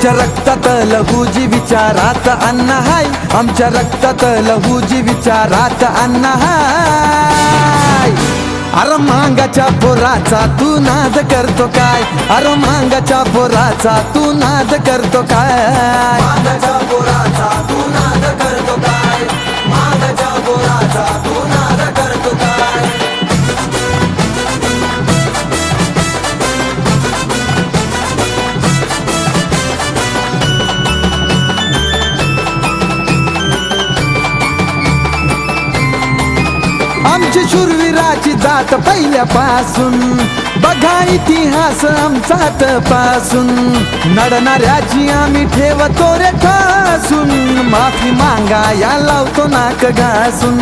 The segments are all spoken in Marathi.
आमच्या रक्तात लहूजी विचारात अन्न हाय. आमच्या रक्तात लहूजी विचारात अन्न हाय. अरे मांगाच्या पोराचा तू नाद करतो काय? अरे मांगाच्या पोराचा तू नाद करतो काय? मांगाच्या पोराचा तू नाद आमची शूरवीराची जात पहिल्यापासून. बघा इतिहास आमचा तपासून नडणाऱ्याची आम्ही ठेवतो रे ठासून माफी मागा या लावतो नाक घासून.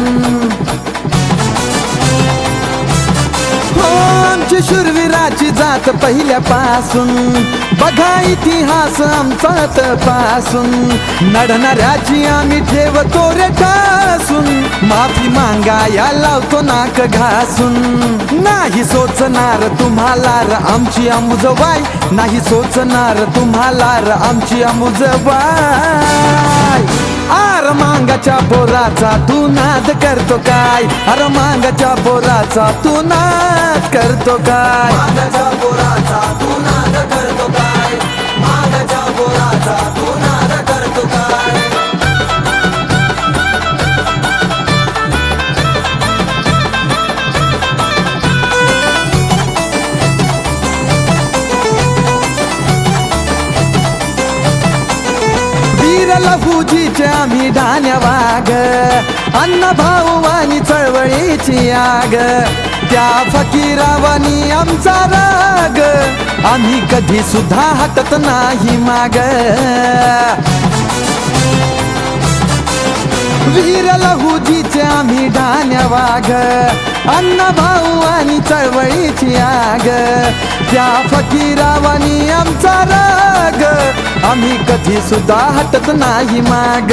हो, आमची शूरवीराची जात पहिल्यापासून. बघा इतिहास आमचा तपासून नडणाऱ्याची आम्ही ठेवतो रे ठासून माफी मांगा या लावतो नाक घासून. नाही सोचणार तुम्हाला र आमची अमुजबाई नाही सोचणार तुम्हाला र आमची अमुजबाई आर मांगाच्या बोराचा तू नाद करतो काय? अर मांगाच्या बोराचा तू नाद करतो काय? मांगाच्या बोराचा तू नाद करतो काय? मांगाच्या बोराचा लहूजीचे आम्ही धान्य अन्न भाऊ आणि चळवळीची आग. त्या फकीरावानी आमचा राग. आम्ही कधी सुद्धा हटत नाही माग. वीर लहूजीचे आम्ही धान्य वाघ. अन्न भाऊ आणि चळवळीची आग. त्या फकीरावानी आमचा राग. आम्ही कधी सुद्धा हटत नाही माग.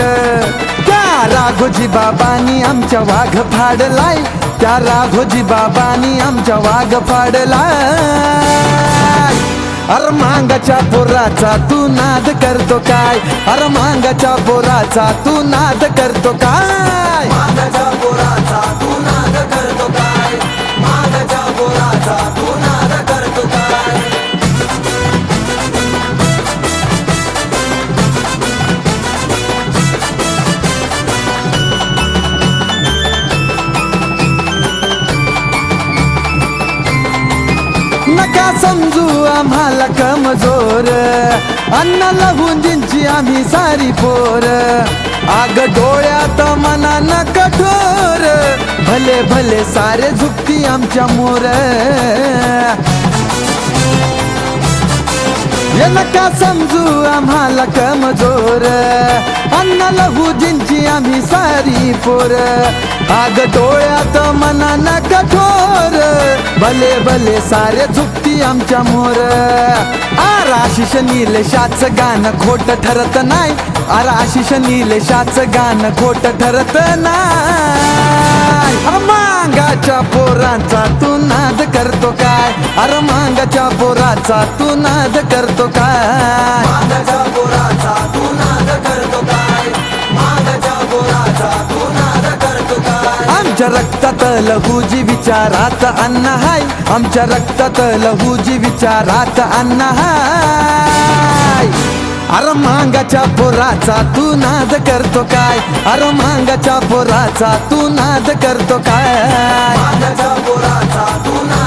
त्या राघोजी बाबांनी आमच्या वाघ फाडलाय. त्या राघोजी बाबांनी आमच्या वाघ फाडलाय. अर मांगाच्या पोराचा तू नाद करतो काय? अर मांगाच्या पोराचा तू नाद करतो काय? नका समजू आम्हाला कमजोर. अन्न लहुंजींची आम्ही सारी पोर. आग डोळ्यात मना न कठोर भले भले सारे झुकती आमच्या मोर. ये नका समजू आम्हाला कमजोर? अन्न लहुजींची आम्ही सारी पोर. आग डोळ्यात मना न कठोर. भले भले सारे झुकती आमच्या मोर. आराशिष निलेशाच गाणं खोट ठरत नाही. आराशिष निलेशाच गाणं खोट ठरत नाही. मांगाच्या पोरांचा तू नाद करतो काय? अरे मांगाच्या पोराचा तू नाद करतो काय? मांगाच्या पोराचा तू नाद करतो काय? मांगाच्या पोराचा तू नाद करतो काय? आमच्या रक्तात लहूजी विचारात अन्न हाय. आमच्या रक्तात लहूजी विचारात अन्न हाय. अरे मांगाच्या पोराचा तू नाद करतो काय? अरे मांगाच्या पोराचा तू नाद करतो काय? मांगाच्या पोराचा तू नाद